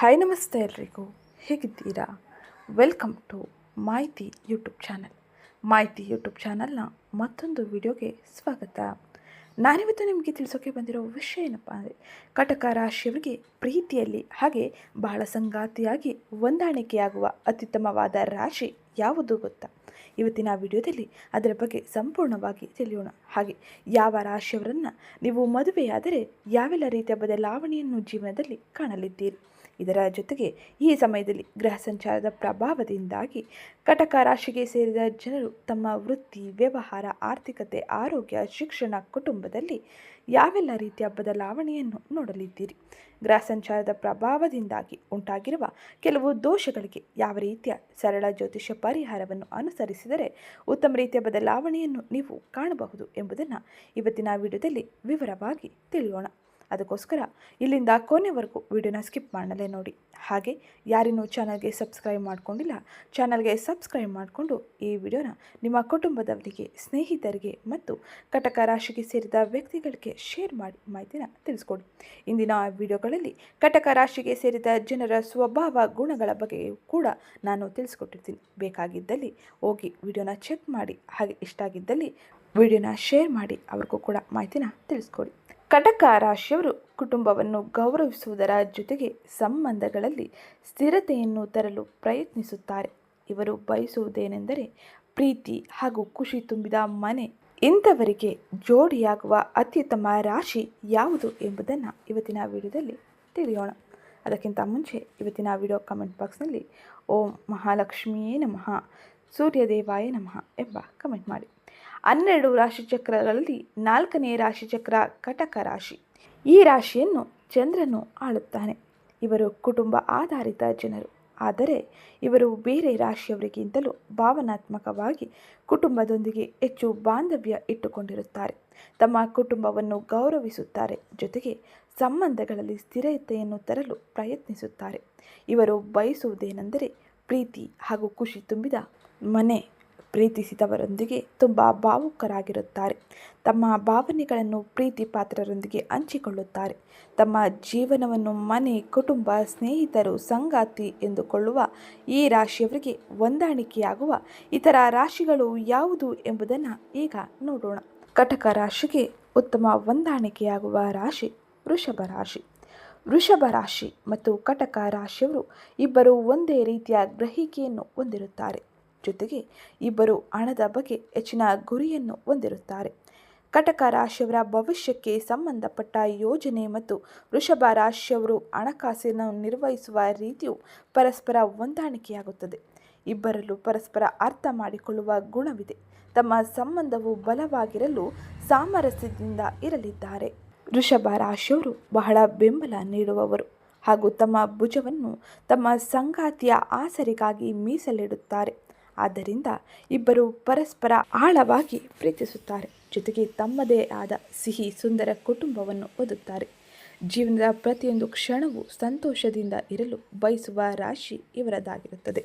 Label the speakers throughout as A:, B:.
A: Hi ನಮಸ್ತೆ ಎಲ್ರಿಗೂ. ಹೇಗಿದ್ದೀರಾ? Welcome to Mahiti YouTube channel. Mahiti YouTube ಚಾನಲ್ನ ಮತ್ತೊಂದು ವಿಡಿಯೋಗೆ ಸ್ವಾಗತ. ನಾನಿವತ್ತು ನಿಮಗೆ ತಿಳಿಸೋಕೆ ಬಂದಿರೋ ವಿಷಯ ಏನಪ್ಪ ಅಂದರೆ, ಕಟಕ ರಾಶಿಯವರಿಗೆ ಪ್ರೀತಿಯಲ್ಲಿ ಹಾಗೆ ಬಹಳ ಸಂಗಾತಿಯಾಗಿ ಹೊಂದಾಣಿಕೆಯಾಗುವ ಅತ್ಯುತ್ತಮವಾದ ರಾಶಿ ಯಾವುದು ಗೊತ್ತಾ? ಇವತ್ತಿನ ವಿಡಿಯೋದಲ್ಲಿ ಅದರ ಬಗ್ಗೆ ಸಂಪೂರ್ಣವಾಗಿ ತಿಳಿಯೋಣ. ಹಾಗೆ ಯಾವ ರಾಶಿಯವರನ್ನು ನೀವು ಮದುವೆಯಾದರೆ ಯಾವೆಲ್ಲ ರೀತಿಯ ಬದಲಾವಣೆಯನ್ನು ಜೀವನದಲ್ಲಿ ಕಾಣಲಿದ್ದೀರಿ? ಇದರ ಜೊತೆಗೆ ಈ ಸಮಯದಲ್ಲಿ ಗ್ರಹ ಸಂಚಾರದ ಪ್ರಭಾವದಿಂದಾಗಿ ಕಟಕ ರಾಶಿಗೆ ಸೇರಿದ ಜನರು ತಮ್ಮ ವೃತ್ತಿ, ವ್ಯವಹಾರ, ಆರ್ಥಿಕತೆ, ಆರೋಗ್ಯ, ಶಿಕ್ಷಣ ಕುಟುಂಬದಲ್ಲಿ ಯಾವೆಲ್ಲ ರೀತಿಯ ಬದಲಾವಣೆಯನ್ನು ನೋಡಲಿದ್ದೀರಿ? ಗ್ರಹ ಸಂಚಾರದ ಪ್ರಭಾವದಿಂದಾಗಿ ಉಂಟಾಗಿರುವ ಕೆಲವು ದೋಷಗಳಿಗೆ ಯಾವ ರೀತಿಯ ಸರಳ ಜ್ಯೋತಿಷ ಪರಿಹಾರವನ್ನು ಅನುಸರಿಸಿದರೆ ಉತ್ತಮ ರೀತಿಯ ಬದಲಾವಣೆಯನ್ನು ನೀವು ಕಾಣಬಹುದು ಎಂಬುದನ್ನು ಇವತ್ತಿನ ವಿಡಿಯೋದಲ್ಲಿ ವಿವರವಾಗಿ ತಿಳಿಯೋಣ. ಅದಕ್ಕೋಸ್ಕರ ಇಲ್ಲಿಂದ ಕೊನೆವರೆಗೂ ವಿಡಿಯೋನ ಸ್ಕಿಪ್ ಮಾಡಲೇ ನೋಡಿ. ಹಾಗೆ ಯಾರಿನ್ನೂ ಚಾನಲ್ಗೆ ಸಬ್ಸ್ಕ್ರೈಬ್ ಮಾಡಿಕೊಂಡಿಲ್ಲ, ಚಾನಲ್ಗೆ ಸಬ್ಸ್ಕ್ರೈಬ್ ಮಾಡಿಕೊಂಡು ಈ ವಿಡಿಯೋನ ನಿಮ್ಮ ಕುಟುಂಬದವರಿಗೆ, ಸ್ನೇಹಿತರಿಗೆ ಮತ್ತು ಕಟಕ ರಾಶಿಗೆ ಸೇರಿದ ವ್ಯಕ್ತಿಗಳಿಗೆ ಶೇರ್ ಮಾಡಿ ಮಾಹಿತಿನ ತಿಳಿಸ್ಕೊಡಿ. ಇಂದಿನ ವಿಡಿಯೋಗಳಲ್ಲಿ ಕಟಕ ರಾಶಿಗೆ ಸೇರಿದ ಜನರ ಸ್ವಭಾವ ಗುಣಗಳ ಬಗ್ಗೆ ಕೂಡ ನಾನು ತಿಳಿಸ್ಕೊಟ್ಟಿರ್ತೀನಿ. ಬೇಕಾಗಿದ್ದಲ್ಲಿ ಹೋಗಿ ವಿಡಿಯೋನ ಚೆಕ್ ಮಾಡಿ, ಹಾಗೆ ಇಷ್ಟ ಆಗಿದ್ದಲ್ಲಿ ವಿಡಿಯೋನ ಶೇರ್ ಮಾಡಿ, ಅವ್ರಿಗೂ ಕೂಡ ಮಾಹಿತಿನ ತಿಳಿಸ್ಕೊಡಿ. ಕಟಕ ರಾಶಿಯವರು ಕುಟುಂಬವನ್ನು ಗೌರವಿಸುವುದರ ಜೊತೆಗೆ ಸಂಬಂಧಗಳಲ್ಲಿ ಸ್ಥಿರತೆಯನ್ನು ತರಲು ಪ್ರಯತ್ನಿಸುತ್ತಾರೆ. ಇವರು ಬಯಸುವುದೇನೆಂದರೆ ಪ್ರೀತಿ ಹಾಗೂ ಖುಷಿ ತುಂಬಿದ ಮನೆ. ಇಂಥವರಿಗೆ ಜೋಡಿಯಾಗುವ ಅತ್ಯುತ್ತಮ ರಾಶಿ ಯಾವುದು ಎಂಬುದನ್ನು ಇವತ್ತಿನ ವಿಡಿಯೋದಲ್ಲಿ ತಿಳಿಯೋಣ. ಅದಕ್ಕಿಂತ ಮುಂಚೆ ಇವತ್ತಿನ ವಿಡಿಯೋ ಕಮೆಂಟ್ ಬಾಕ್ಸ್ನಲ್ಲಿ ಓಂ ಮಹಾಲಕ್ಷ್ಮಿಯೇ ನಮಃ, ಸೂರ್ಯದೇವಾಯ ನಮಃ ಎಂಬ ಕಮೆಂಟ್ ಮಾಡಿ. ಹನ್ನೆರಡು ರಾಶಿಚಕ್ರಗಳಲ್ಲಿ ನಾಲ್ಕನೇ ರಾಶಿಚಕ್ರ ಕಟಕ ರಾಶಿ. ಈ ರಾಶಿಯನ್ನು ಚಂದ್ರನು ಆಳುತ್ತಾನೆ. ಇವರು ಕುಟುಂಬ ಆಧಾರಿತ ಜನರು. ಆದರೆ ಇವರು ಬೇರೆ ರಾಶಿಯವರಿಗಿಂತಲೂ ಭಾವನಾತ್ಮಕವಾಗಿ ಕುಟುಂಬದೊಂದಿಗೆ ಹೆಚ್ಚು ಬಾಂಧವ್ಯ ಇಟ್ಟುಕೊಂಡಿರುತ್ತಾರೆ. ತಮ್ಮ ಕುಟುಂಬವನ್ನು ಗೌರವಿಸುತ್ತಾರೆ. ಜೊತೆಗೆ ಸಂಬಂಧಗಳಲ್ಲಿ ಸ್ಥಿರತೆಯನ್ನು ತರಲು ಪ್ರಯತ್ನಿಸುತ್ತಾರೆ. ಇವರು ಬಯಸುವುದೇನೆಂದರೆ ಪ್ರೀತಿ ಹಾಗೂ ಖುಷಿ ತುಂಬಿದ ಮನೆ. ಪ್ರೀತಿಸಿದವರೊಂದಿಗೆ ತುಂಬ ಭಾವುಕರಾಗಿರುತ್ತಾರೆ. ತಮ್ಮ ಭಾವನೆಗಳನ್ನು ಪ್ರೀತಿ ಪಾತ್ರರೊಂದಿಗೆ ಹಂಚಿಕೊಳ್ಳುತ್ತಾರೆ. ತಮ್ಮ ಜೀವನವನ್ನು ಮನೆ, ಕುಟುಂಬ, ಸ್ನೇಹಿತರು, ಸಂಗಾತಿ ಎಂದುಕೊಳ್ಳುವ ಈ ರಾಶಿಯವರಿಗೆ ಹೊಂದಾಣಿಕೆಯಾಗುವ ಇತರ ರಾಶಿಗಳು ಯಾವುದು ಎಂಬುದನ್ನು ಈಗ ನೋಡೋಣ. ಕಟಕ ರಾಶಿಗೆ ಉತ್ತಮ ಹೊಂದಾಣಿಕೆಯಾಗುವ ರಾಶಿ ವೃಷಭ ರಾಶಿ. ವೃಷಭ ರಾಶಿ ಮತ್ತು ಕಟಕ ರಾಶಿಯವರು ಇಬ್ಬರು ಒಂದೇ ರೀತಿಯ ಗ್ರಹಿಕೆಯನ್ನು ಹೊಂದಿರುತ್ತಾರೆ. ಜೊತೆಗೆ ಇಬ್ಬರು ಹಣದ ಬಗ್ಗೆ ಹೆಚ್ಚಿನ ಗುರಿಯನ್ನು ಹೊಂದಿರುತ್ತಾರೆ. ಕಟಕ ರಾಶಿಯವರ ಭವಿಷ್ಯಕ್ಕೆ ಸಂಬಂಧಪಟ್ಟ ಯೋಜನೆ ಮತ್ತು ವೃಷಭ ರಾಶಿಯವರು ಹಣಕಾಸಿನ ನಿರ್ವಹಿಸುವ ರೀತಿಯು ಪರಸ್ಪರ ಹೊಂದಾಣಿಕೆಯಾಗುತ್ತದೆ. ಇಬ್ಬರಲ್ಲೂ ಪರಸ್ಪರ ಅರ್ಥ ಮಾಡಿಕೊಳ್ಳುವ ಗುಣವಿದೆ. ತಮ್ಮ ಸಂಬಂಧವು ಬಲವಾಗಿರಲು ಸಾಮರಸ್ಯದಿಂದ ಇರಲಿದ್ದಾರೆ. ವೃಷಭ ರಾಶಿಯವರು ಬಹಳ ಬೆಂಬಲ ನೀಡುವವರು ಹಾಗೂ ತಮ್ಮ ಭುಜವನ್ನು ತಮ್ಮ ಸಂಗಾತಿಯ ಆಸರಿಗಾಗಿ ಮೀಸಲಿಡುತ್ತಾರೆ. ಆದ್ದರಿಂದ ಇಬ್ಬರು ಪರಸ್ಪರ ಆಳವಾಗಿ ಪ್ರೀತಿಸುತ್ತಾರೆ. ಜೊತೆಗೆ ತಮ್ಮದೇ ಆದ ಸಿಹಿ ಸುಂದರ ಕುಟುಂಬವನ್ನು ಓದುತ್ತಾರೆ. ಜೀವನದ ಪ್ರತಿಯೊಂದು ಕ್ಷಣವೂ ಸಂತೋಷದಿಂದ ಇರಲು ಬಯಸುವ ರಾಶಿ ಇವರದಾಗಿರುತ್ತದೆ.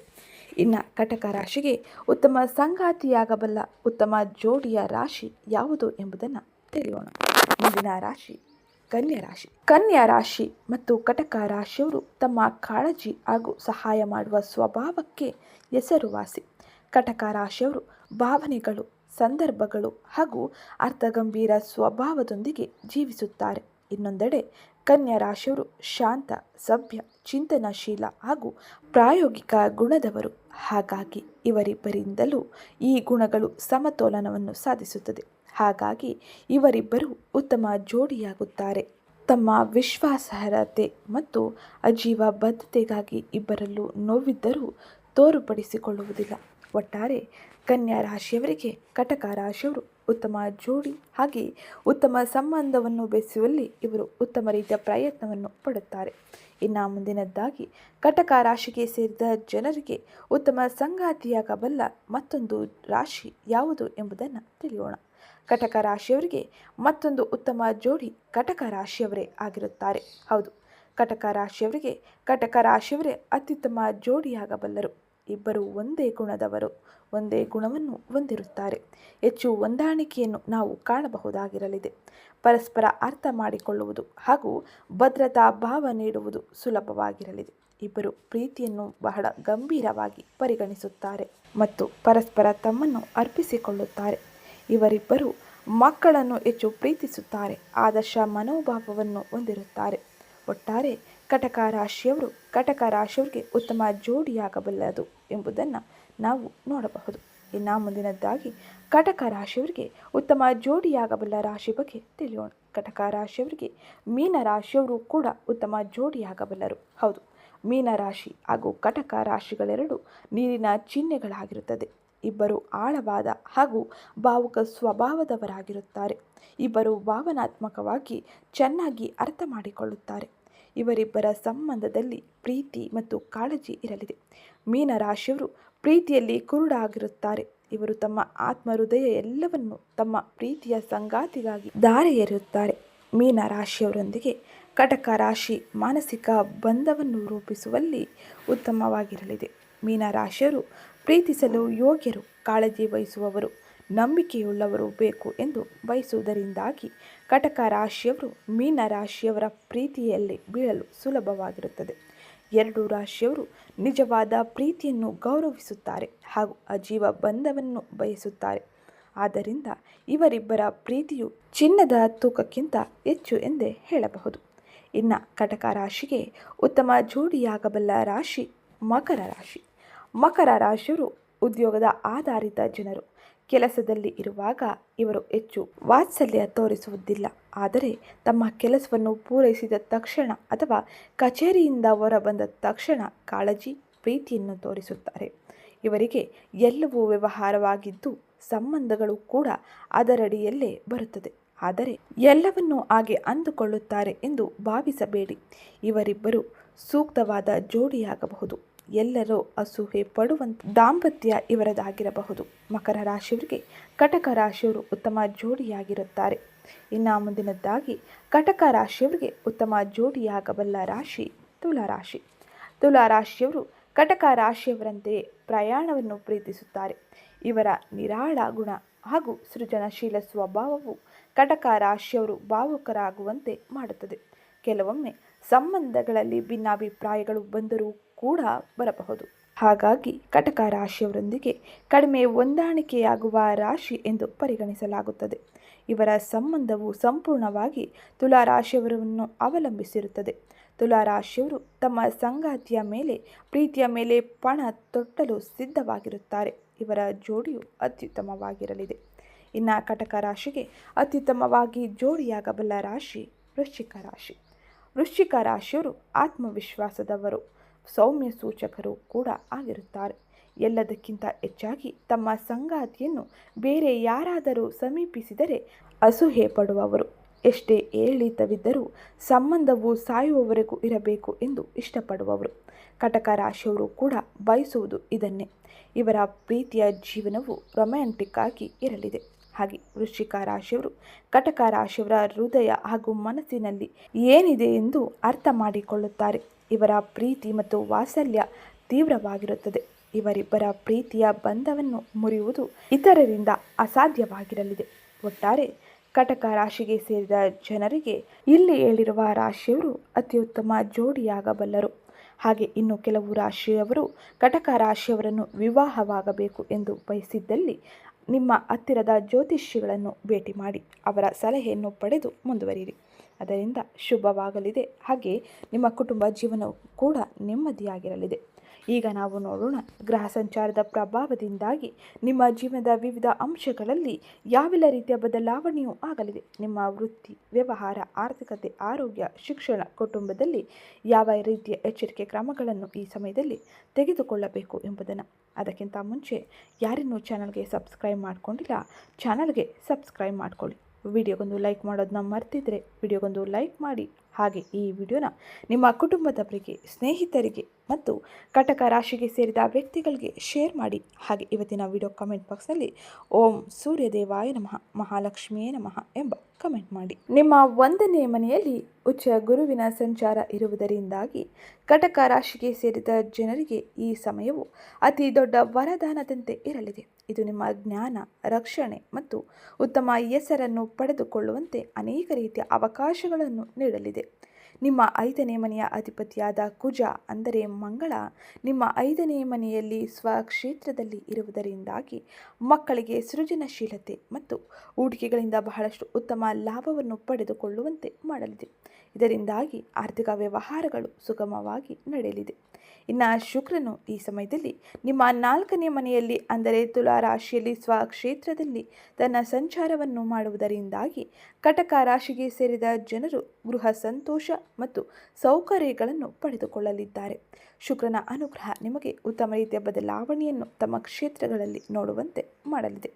A: ಇನ್ನು ಕಟಕ ರಾಶಿಗೆ ಉತ್ತಮ ಸಂಗಾತಿಯಾಗಬಲ್ಲ ಉತ್ತಮ ಜೋಡಿಯ ರಾಶಿ ಯಾವುದು ಎಂಬುದನ್ನು ತಿಳಿಯೋಣ. ಮುಂದಿನ ರಾಶಿ ಕನ್ಯಾ ರಾಶಿ. ಕನ್ಯಾ ರಾಶಿ ಮತ್ತು ಕಟಕ ರಾಶಿಯವರು ತಮ್ಮ ಕಾಳಜಿ ಹಾಗೂ ಸಹಾಯ ಮಾಡುವ ಸ್ವಭಾವಕ್ಕೆ ಹೆಸರುವಾಸಿ. ಕಟಕ ರಾಶಿಯವರು ಭಾವನೆಗಳು, ಸಂದರ್ಭಗಳು ಹಾಗೂ ಅರ್ಥಗಂಭೀರ ಸ್ವಭಾವದೊಂದಿಗೆ ಜೀವಿಸುತ್ತಾರೆ. ಇನ್ನೊಂದೆಡೆ ಕನ್ಯಾ ರಾಶಿಯವರು ಶಾಂತ, ಸಭ್ಯ, ಚಿಂತನಶೀಲ ಹಾಗೂ ಪ್ರಾಯೋಗಿಕ ಗುಣದವರು. ಹಾಗಾಗಿ ಇವರಿಬ್ಬರಿಂದಲೂ ಈ ಗುಣಗಳು ಸಮತೋಲನವನ್ನು ಸಾಧಿಸುತ್ತದೆ. ಹಾಗಾಗಿ ಇವರಿಬ್ಬರು ಉತ್ತಮ ಜೋಡಿಯಾಗುತ್ತಾರೆ. ತಮ್ಮ ವಿಶ್ವಾಸಾರ್ಹತೆ ಮತ್ತು ಅಜೀವ ಬದ್ಧತೆಗಾಗಿ ಇಬ್ಬರಲ್ಲೂ ನೋವಿದ್ದರೂ ತೋರುಪಡಿಸಿಕೊಳ್ಳುವುದಿಲ್ಲ. ಒಟ್ಟಾರೆ ಕನ್ಯಾ ರಾಶಿಯವರಿಗೆ ಕಟಕ ರಾಶಿಯವರು ಉತ್ತಮ ಜೋಡಿ ಹಾಗೆ ಉತ್ತಮ ಸಂಬಂಧವನ್ನು ಬೆಸೆಯುವಲ್ಲಿ ಇವರು ಉತ್ತಮ ರೀತಿಯ ಪ್ರಯತ್ನವನ್ನು ಪಡುತ್ತಾರೆ. ಇನ್ನು ಮುಂದಿನದ್ದಾಗಿ, ಕಟಕ ರಾಶಿಗೆ ಸೇರಿದ ಜನರಿಗೆ ಉತ್ತಮ ಸಂಗಾತಿಯಾಗಬಲ್ಲ ಮತ್ತೊಂದು ರಾಶಿ ಯಾವುದು ಎಂಬುದನ್ನು ತಿಳಿಯೋಣ. ಕಟಕ ರಾಶಿಯವರಿಗೆ ಮತ್ತೊಂದು ಉತ್ತಮ ಜೋಡಿ ಕಟಕ ರಾಶಿಯವರೇ ಆಗಿರುತ್ತಾರೆ. ಹೌದು, ಕಟಕ ರಾಶಿಯವರಿಗೆ ಕಟಕ ರಾಶಿಯವರೇ ಅತ್ಯುತ್ತಮ ಜೋಡಿಯಾಗಬಲ್ಲರು. ಇಬ್ಬರು ಒಂದೇ ಗುಣದವರು, ಒಂದೇ ಗುಣವನ್ನು ಹೊಂದಿರುತ್ತಾರೆ. ಹೆಚ್ಚು ಹೊಂದಾಣಿಕೆಯನ್ನು ನಾವು ಕಾಣಬಹುದಾಗಿರಲಿದೆ. ಪರಸ್ಪರ ಅರ್ಥ ಮಾಡಿಕೊಳ್ಳುವುದು ಹಾಗೂ ಭದ್ರತಾ ಭಾವ ನೀಡುವುದು ಸುಲಭವಾಗಿರಲಿದೆ. ಇಬ್ಬರು ಪ್ರೀತಿಯನ್ನು ಬಹಳ ಗಂಭೀರವಾಗಿ ಪರಿಗಣಿಸುತ್ತಾರೆ ಮತ್ತು ಪರಸ್ಪರ ತಮ್ಮನ್ನು ಅರ್ಪಿಸಿಕೊಳ್ಳುತ್ತಾರೆ. ಇವರಿಬ್ಬರು ಮಕ್ಕಳನ್ನು ಹೆಚ್ಚು ಪ್ರೀತಿಸುತ್ತಾರೆ, ಆದರ್ಶ ಮನೋಭಾವವನ್ನು ಹೊಂದಿರುತ್ತಾರೆ. ಒಟ್ಟಾರೆ ಕಟಕ ರಾಶಿಯವರು ಕಟಕ ರಾಶಿಯವರಿಗೆ ಉತ್ತಮ ಜೋಡಿಯಾಗಬಲ್ಲದು. ಎಂಬುದನ್ನು ನಾವು ನೋಡಬಹುದು. ಇನ್ನು ಮುಂದಿನದ್ದಾಗಿ ಕಟಕ ರಾಶಿಯವರಿಗೆ ಉತ್ತಮ ಜೋಡಿಯಾಗಬಲ್ಲ ರಾಶಿ ಬಗ್ಗೆ ತಿಳಿಯೋಣ. ಕಟಕ ರಾಶಿಯವರಿಗೆ ಮೀನ ರಾಶಿಯವರು ಕೂಡ ಉತ್ತಮ ಜೋಡಿಯಾಗಬಲ್ಲರು. ಹೌದು, ಮೀನ ರಾಶಿ ಹಾಗೂ ಕಟಕ ರಾಶಿಗಳೆರಡು ನೀರಿನ ಚಿಹ್ನೆಗಳಾಗಿರುತ್ತದೆ. ಇಬ್ಬರು ಆಳವಾದ ಹಾಗೂ ಭಾವುಕ ಸ್ವಭಾವದವರಾಗಿರುತ್ತಾರೆ. ಇಬ್ಬರು ಭಾವನಾತ್ಮಕವಾಗಿ ಚೆನ್ನಾಗಿ ಅರ್ಥ ಮಾಡಿಕೊಳ್ಳುತ್ತಾರೆ. ಇವರಿಬ್ಬರ ಸಂಬಂಧದಲ್ಲಿ ಪ್ರೀತಿ ಮತ್ತು ಕಾಳಜಿ ಇರಲಿದೆ. ಮೀನ ರಾಶಿಯವರು ಪ್ರೀತಿಯಲ್ಲಿ ಕುರುಡಾಗಿರುತ್ತಾರೆ. ಇವರು ತಮ್ಮ ಆತ್ಮ ಹೃದಯ ಎಲ್ಲವನ್ನು ತಮ್ಮ ಪ್ರೀತಿಯ ಸಂಗಾತಿಗಾಗಿ ಧಾರೆ ಎರೆಯುತ್ತಾರೆ ಮೀನ ರಾಶಿಯವರೊಂದಿಗೆ ಕಟಕ ರಾಶಿ ಮಾನಸಿಕ ಬಂಧವನ್ನು ರೂಪಿಸುವಲ್ಲಿ ಉತ್ತಮವಾಗಿರಲಿದೆ. ಮೀನ ರಾಶಿಯವರು ಪ್ರೀತಿಸಲು ಯೋಗ್ಯರು, ಕಾಳಜಿ ವಹಿಸುವವರು, ನಂಬಿಕೆಯುಳ್ಳವರು ಬೇಕು ಎಂದು ಬಯಸುವುದರಿಂದಾಗಿ ಕಟಕ ರಾಶಿಯವರು ಮೀನ ರಾಶಿಯವರ ಪ್ರೀತಿಯಲ್ಲಿ ಬೀಳಲು ಸುಲಭವಾಗಿರುತ್ತದೆ. ಎರಡು ರಾಶಿಯವರು ನಿಜವಾದ ಪ್ರೀತಿಯನ್ನು ಗೌರವಿಸುತ್ತಾರೆ ಹಾಗೂ ಅಜೀವ ಬಂಧವನ್ನು ಬಯಸುತ್ತಾರೆ. ಆದ್ದರಿಂದ ಇವರಿಬ್ಬರ ಪ್ರೀತಿಯು ಚಿನ್ನದ ತೂಕಕ್ಕಿಂತ ಹೆಚ್ಚು ಎಂದೇ ಹೇಳಬಹುದು. ಇನ್ನು ಕಟಕ ರಾಶಿಗೆ ಉತ್ತಮ ಜೋಡಿಯಾಗಬಲ್ಲ ರಾಶಿ ಮಕರ ರಾಶಿ. ಮಕರ ರಾಶಿಯವರು ಉದ್ಯೋಗದ ಆಧಾರಿತ ಜನರು. ಕೆಲಸದಲ್ಲಿ ಇರುವಾಗ ಇವರು ಹೆಚ್ಚು ವಾತ್ಸಲ್ಯ ತೋರಿಸುವುದಿಲ್ಲ. ಆದರೆ ತಮ್ಮ ಕೆಲಸವನ್ನು ಪೂರೈಸಿದ ತಕ್ಷಣ ಅಥವಾ ಕಚೇರಿಯಿಂದ ಹೊರಬಂದ ತಕ್ಷಣ ಕಾಳಜಿ, ಪ್ರೀತಿಯನ್ನು ತೋರಿಸುತ್ತಾರೆ. ಇವರಿಗೆ ಎಲ್ಲವೂ ವ್ಯವಹಾರವಾಗಿದ್ದು ಸಂಬಂಧಗಳು ಕೂಡ ಅದರಡಿಯಲ್ಲೇ ಬರುತ್ತದೆ. ಆದರೆ ಎಲ್ಲವನ್ನೂ ಹಾಗೆ ಅಂದುಕೊಳ್ಳುತ್ತಾರೆ ಎಂದು ಭಾವಿಸಬೇಡಿ. ಇವರಿಬ್ಬರು ಸೂಕ್ತವಾದ ಜೋಡಿಯಾಗಬಹುದು. ಎಲ್ಲರೂ ಅಸೂಹೆ ಪಡುವಂತ ದಾಂಪತ್ಯ ಇವರದಾಗಿರಬಹುದು. ಮಕರ ರಾಶಿಯವರಿಗೆ ಕಟಕ ರಾಶಿಯವರು ಉತ್ತಮ ಜೋಡಿಯಾಗಿರುತ್ತಾರೆ. ಇನ್ನು ಮುಂದಿನದ್ದಾಗಿ ಕಟಕ ರಾಶಿಯವರಿಗೆ ಉತ್ತಮ ಜೋಡಿಯಾಗಬಲ್ಲ ರಾಶಿ ತುಲಾ ರಾಶಿ. ತುಲಾ ರಾಶಿಯವರು ಕಟಕ ರಾಶಿಯವರಂತೆಯೇ ಪ್ರಯಾಣವನ್ನು ಪ್ರೀತಿಸುತ್ತಾರೆ. ಇವರ ನಿರಾಳ ಗುಣ ಹಾಗೂ ಸೃಜನಶೀಲ ಸ್ವಭಾವವು ಕಟಕ ರಾಶಿಯವರು ಭಾವುಕರಾಗುವಂತೆ ಮಾಡುತ್ತದೆ. ಕೆಲವೊಮ್ಮೆ ಸಂಬಂಧಗಳಲ್ಲಿ ಭಿನ್ನಾಭಿಪ್ರಾಯಗಳು ಬಂದರೂ ಕೂಡ ಬರಬಹುದು. ಹಾಗಾಗಿ ಕಟಕ ರಾಶಿಯವರೊಂದಿಗೆ ಕಡಿಮೆ ಹೊಂದಾಣಿಕೆಯಾಗುವ ರಾಶಿ ಎಂದು ಪರಿಗಣಿಸಲಾಗುತ್ತದೆ. ಇವರ ಸಂಬಂಧವು ಸಂಪೂರ್ಣವಾಗಿ ತುಲಾ ರಾಶಿಯವರನ್ನು ಅವಲಂಬಿಸಿರುತ್ತದೆ. ತುಲಾ ರಾಶಿಯವರು ತಮ್ಮ ಸಂಗಾತಿಯ ಮೇಲೆ, ಪ್ರೀತಿಯ ಮೇಲೆ ಪಣ ತೊಟ್ಟಲು ಸಿದ್ಧವಾಗಿರುತ್ತಾರೆ. ಇವರ ಜೋಡಿಯು ಅತ್ಯುತ್ತಮವಾಗಿರಲಿದೆ. ಇನ್ನು ಕಟಕ ರಾಶಿಗೆ ಅತ್ಯುತ್ತಮವಾಗಿ ಜೋಡಿಯಾಗಬಲ್ಲ ರಾಶಿ ವೃಶ್ಚಿಕ ರಾಶಿ. ವೃಶ್ಚಿಕ ರಾಶಿಯವರು ಆತ್ಮವಿಶ್ವಾಸದವರು. ಸೌಮ್ಯ ಸೂಚಕರು ಕೂಡ ಆಗಿರುತ್ತಾರೆ. ಎಲ್ಲದಕ್ಕಿಂತ ಹೆಚ್ಚಾಗಿ ತಮ್ಮ ಸಂಗಾತಿಯನ್ನು ಬೇರೆ ಯಾರಾದರೂ ಸಮೀಪಿಸಿದರೆ ಅಸೂಹೆ ಪಡುವವರು. ಎಷ್ಟೇ ಏಳಿತವಿದ್ದರೂ ಸಂಬಂಧವು ಸಾಯುವವರೆಗೂ ಇರಬೇಕು ಎಂದು ಇಷ್ಟಪಡುವವರು. ಕಟಕ ರಾಶಿಯವರು ಕೂಡ ಬಯಸುವುದು ಇದನ್ನೇ. ಇವರ ಪ್ರೀತಿಯ ಜೀವನವು ರೊಮ್ಯಾಂಟಿಕ್ ಆಗಿ ಇರಲಿದೆ. ಹಾಗೆ ವೃಶ್ಚಿಕ ರಾಶಿಯವರು ಕಟಕ ರಾಶಿಯವರ ಹೃದಯ ಹಾಗೂ ಮನಸ್ಸಿನಲ್ಲಿ ಏನಿದೆ ಎಂದು ಅರ್ಥ ಮಾಡಿಕೊಳ್ಳುತ್ತಾರೆ. ಇವರ ಪ್ರೀತಿ ಮತ್ತು ವಾತ್ಸಲ್ಯ ತೀವ್ರವಾಗಿರುತ್ತದೆ. ಇವರಿಬ್ಬರ ಪ್ರೀತಿಯ ಬಂಧವನ್ನು ಮುರಿಯುವುದು ಇತರರಿಂದ ಅಸಾಧ್ಯವಾಗಿರಲಿದೆ. ಒಟ್ಟಾರೆ ಕಟಕ ರಾಶಿಗೆ ಸೇರಿದ ಜನರಿಗೆ ಇಲ್ಲಿ ಹೇಳಿರುವ ರಾಶಿಯವರು ಅತ್ಯುತ್ತಮ ಜೋಡಿಯಾಗಬಲ್ಲರು. ಹಾಗೆ ಇನ್ನು ಕೆಲವು ರಾಶಿಯವರು ಕಟಕ ರಾಶಿಯವರನ್ನು ವಿವಾಹವಾಗಬೇಕು ಎಂದು ಬಯಸಿದ್ದಲ್ಲಿ ನಿಮ್ಮ ಹತ್ತಿರದ ಜ್ಯೋತಿಷಿಗಳನ್ನು ಭೇಟಿ ಮಾಡಿ ಅವರ ಸಲಹೆಯನ್ನು ಪಡೆದು ಮುಂದುವರಿಯಿರಿ. ಅದರಿಂದ ಶುಭವಾಗಲಿದೆ. ಹಾಗೆ ನಿಮ್ಮ ಕುಟುಂಬ ಜೀವನವು ಕೂಡ ನೆಮ್ಮದಿಯಾಗಿರಲಿದೆ. ಈಗ ನಾವು ನೋಡೋಣ ಗ್ರಹ ಸಂಚಾರದ ಪ್ರಭಾವದಿಂದಾಗಿ ನಿಮ್ಮ ಜೀವನದ ವಿವಿಧ ಅಂಶಗಳಲ್ಲಿ ಯಾವೆಲ್ಲ ರೀತಿಯ ಬದಲಾವಣೆಯೂ ಆಗಲಿದೆ. ನಿಮ್ಮ ವೃತ್ತಿ, ವ್ಯವಹಾರ, ಆರ್ಥಿಕತೆ, ಆರೋಗ್ಯ, ಶಿಕ್ಷಣ ಕುಟುಂಬದಲ್ಲಿ ಯಾವ ರೀತಿಯ ಎಚ್ಚರಿಕೆ ಕ್ರಮಗಳನ್ನು ಈ ಸಮಯದಲ್ಲಿ ತೆಗೆದುಕೊಳ್ಳಬೇಕು ಎಂಬುದನ್ನು ಅದಕ್ಕಿಂತ ಮುಂಚೆ ಯಾರಿನ್ನೂ ಚಾನಲ್ಗೆ ಸಬ್ಸ್ಕ್ರೈಬ್ ಮಾಡಿಕೊಂಡಿಲ್ಲ, ಚಾನಲ್ಗೆ ಸಬ್ಸ್ಕ್ರೈಬ್ ಮಾಡ್ಕೊಳ್ಳಿ. ವಿಡಿಯೋಗೊಂದು ಲೈಕ್ ಮಾಡೋದನ್ನ ಮರ್ತಿದ್ರೆ ವಿಡಿಯೋಗೊಂದು ಲೈಕ್ ಮಾಡಿ. ಹಾಗೆ ಈ ವಿಡಿಯೋನ ನಿಮ್ಮ ಕುಟುಂಬದವರಿಗೆ ಸ್ನೇಹಿತರಿಗೆ ಮತ್ತು ಕಟಕ ರಾಶಿಗೆ ಸೇರಿದ ವ್ಯಕ್ತಿಗಳಿಗೆ ಶೇರ್ ಮಾಡಿ. ಹಾಗೆ ಇವತ್ತಿನ ವಿಡಿಯೋ ಕಮೆಂಟ್ ಬಾಕ್ಸ್ನಲ್ಲಿ ಓಂ ಸೂರ್ಯದೇವಾಯ ನಮಃ, ಮಹಾಲಕ್ಷ್ಮಿಯೇ ನಮಃ ಎಂಬ ಕಮೆಂಟ್ ಮಾಡಿ. ನಿಮ್ಮ ಒಂದನೇ ಮನೆಯಲ್ಲಿ ಉಚ್ಚ ಗುರುವಿನ ಸಂಚಾರ ಇರುವುದರಿಂದಾಗಿ ಕಟಕ ರಾಶಿಗೆ ಸೇರಿದ ಜನರಿಗೆ ಈ ಸಮಯವು ಅತಿ ದೊಡ್ಡ ವರದಾನದಂತೆ ಇರಲಿದೆ. ಇದು ನಿಮ್ಮ ಜ್ಞಾನ, ರಕ್ಷಣೆ ಮತ್ತು ಉತ್ತಮ ಹೆಸರನ್ನು ಪಡೆದುಕೊಳ್ಳುವಂತೆ ಅನೇಕ ರೀತಿಯ ಅವಕಾಶಗಳನ್ನು ನೀಡಲಿದೆ. ನಿಮ್ಮ ಐದನೇ ಮನೆಯ ಅಧಿಪತಿಯಾದ ಕುಜ ಅಂದರೆ ಮಂಗಳ, ನಿಮ್ಮ ಐದನೇ ಮನೆಯಲ್ಲಿ ಸ್ವಕ್ಷೇತ್ರದಲ್ಲಿ ಇರುವುದರಿಂದಾಗಿ ಮಕ್ಕಳಿಗೆ ಸೃಜನಶೀಲತೆ ಮತ್ತು ಹೂಡಿಕೆಗಳಿಂದ ಬಹಳಷ್ಟು ಉತ್ತಮ ಲಾಭವನ್ನು ಪಡೆದುಕೊಳ್ಳುವಂತೆ ಮಾಡಲಿದೆ. ಇದರಿಂದಾಗಿ ಆರ್ಥಿಕ ವ್ಯವಹಾರಗಳು ಸುಗಮವಾಗಿ ನಡೆಯಲಿದೆ. ಇನ್ನು ಶುಕ್ರನು ಈ ಸಮಯದಲ್ಲಿ ನಿಮ್ಮ ನಾಲ್ಕನೇ ಮನೆಯಲ್ಲಿ ಅಂದರೆ ತುಲಾ ರಾಶಿಯಲ್ಲಿ ಸ್ವಕ್ಷೇತ್ರದಲ್ಲಿ ತನ್ನ ಸಂಚಾರವನ್ನು ಮಾಡುವುದರಿಂದಾಗಿ ಕಟಕ ರಾಶಿಗೆ ಸೇರಿದ ಜನರು ಗೃಹ ಸಂತೋಷ ಮತ್ತು ಸೌಕರ್ಯಗಳನ್ನು ಪಡೆದುಕೊಳ್ಳಲಿದ್ದಾರೆ. ಶುಕ್ರನ ಅನುಗ್ರಹ ನಿಮಗೆ ಉತ್ತಮ ರೀತಿಯ ಬದಲಾವಣೆಯನ್ನು ತಮ್ಮ ಕ್ಷೇತ್ರಗಳಲ್ಲಿ ನೋಡುವಂತೆ ಮಾಡಲಿದೆ.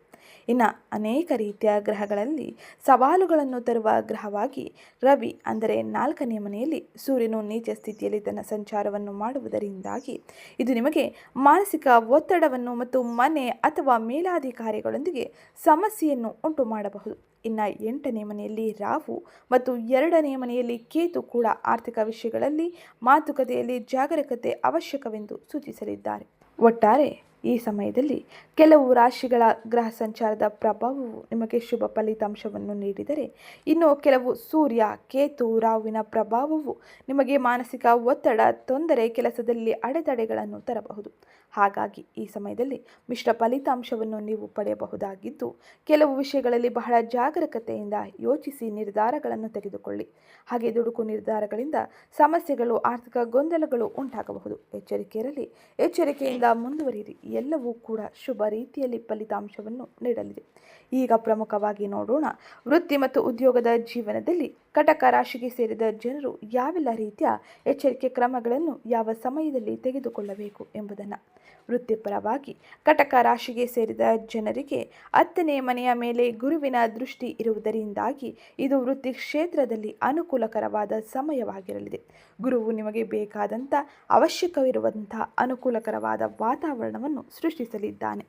A: ಇನ್ನು ಅನೇಕ ರೀತಿಯ ಗ್ರಹಗಳಲ್ಲಿ ಸವಾಲುಗಳನ್ನು ತರುವ ಗ್ರಹವಾಗಿ ರವಿ ಅಂದರೆ ನಾಲ್ಕನೇ ಮನೆಯಲ್ಲಿ ಸೂರ್ಯನು ನೀಚ ಸ್ಥಿತಿಯಲ್ಲಿ ತನ್ನ ಸಂಚಾರವನ್ನು ಮಾಡುವುದರಿಂದಾಗಿ ಇದು ನಿಮಗೆ ಮಾನಸಿಕ ಒತ್ತಡವನ್ನು ಮತ್ತು ಮನೆ ಅಥವಾ ಮೇಲಾಧಿಕಾರಿಗಳೊಂದಿಗೆ ಸಮಸ್ಯೆಯನ್ನು ಉಂಟು ಮಾಡಬಹುದು ಇನ್ನು ಎಂಟನೇ ಮನೆಯಲ್ಲಿ ರಾಹು ಮತ್ತು ಎರಡನೇ ಮನೆಯಲ್ಲಿ ಕೇತು ಕೂಡ ಆರ್ಥಿಕ ವಿಷಯಗಳಲ್ಲಿ ಮಾತುಕತೆಯಲ್ಲಿ ಜಾಗರೂಕತೆ ಅವಶ್ಯಕವೆಂದು ಸೂಚಿಸಲಿದ್ದಾರೆ. ಒಟ್ಟಾರೆ ಈ ಸಮಯದಲ್ಲಿ ಕೆಲವು ರಾಶಿಗಳ ಗ್ರಹ ಸಂಚಾರದ ಪ್ರಭಾವವು ನಿಮಗೆ ಶುಭ ಫಲಿತಾಂಶವನ್ನು ನೀಡಿದರೆ, ಇನ್ನು ಕೆಲವು ಸೂರ್ಯ, ಕೇತು, ರಾಹುವಿನ ಪ್ರಭಾವವು ನಿಮಗೆ ಮಾನಸಿಕ ಒತ್ತಡ, ತೊಂದರೆ, ಕೆಲಸದಲ್ಲಿ ಅಡೆತಡೆಗಳನ್ನು ತರಬಹುದು. ಹಾಗಾಗಿ ಈ ಸಮಯದಲ್ಲಿ ಮಿಶ್ರ ಫಲಿತಾಂಶವನ್ನು ನೀವು ಪಡೆಯಬಹುದಾಗಿದ್ದು, ಕೆಲವು ವಿಷಯಗಳಲ್ಲಿ ಬಹಳ ಜಾಗರೂಕತೆಯಿಂದ ಯೋಚಿಸಿ ನಿರ್ಧಾರಗಳನ್ನು ತೆಗೆದುಕೊಳ್ಳಿ. ಹಾಗೆ ದುಡುಕು ನಿರ್ಧಾರಗಳಿಂದ ಸಮಸ್ಯೆಗಳು, ಆರ್ಥಿಕ ಗೊಂದಲಗಳು ಉಂಟಾಗಬಹುದು. ಎಚ್ಚರಿಕೆ ಇರಲಿ ಎಚ್ಚರಿಕೆಯಿಂದ ಮುಂದುವರಿಯಿರಿ. ಎಲ್ಲವೂ ಕೂಡ ಶುಭ ರೀತಿಯಲ್ಲಿ ಫಲಿತಾಂಶವನ್ನು ನೀಡಲಿದೆ. ಈಗ ಪ್ರಮುಖವಾಗಿ ನೋಡೋಣ. ವೃತ್ತಿ ಮತ್ತು ಉದ್ಯೋಗದ ಜೀವನದಲ್ಲಿ ಕಟಕ ರಾಶಿಗೆ ಸೇರಿದ ಜನರು ಯಾವೆಲ್ಲ ರೀತಿಯ ಎಚ್ಚರಿಕೆ ಕ್ರಮಗಳನ್ನು ಯಾವ ಸಮಯದಲ್ಲಿ ತೆಗೆದುಕೊಳ್ಳಬೇಕು ಎಂಬುದನ್ನು. ವೃತ್ತಿಪರವಾಗಿ ಕಟಕ ರಾಶಿಗೆ ಸೇರಿದ ಜನರಿಗೆ ಹತ್ತನೇ ಮನೆಯ ಮೇಲೆ ಗುರುವಿನ ದೃಷ್ಟಿ ಇರುವುದರಿಂದಾಗಿ ಇದು ವೃತ್ತಿ ಕ್ಷೇತ್ರದಲ್ಲಿ ಅನುಕೂಲಕರವಾದ ಸಮಯವಾಗಿರಲಿದೆ. ಗುರುವು ನಿಮಗೆ ಬೇಕಾದಂಥ ಅವಶ್ಯಕವಿರುವಂಥ ಅನುಕೂಲಕರವಾದ ವಾತಾವರಣವನ್ನು ಸೃಷ್ಟಿಸಲಿದ್ದಾನೆ.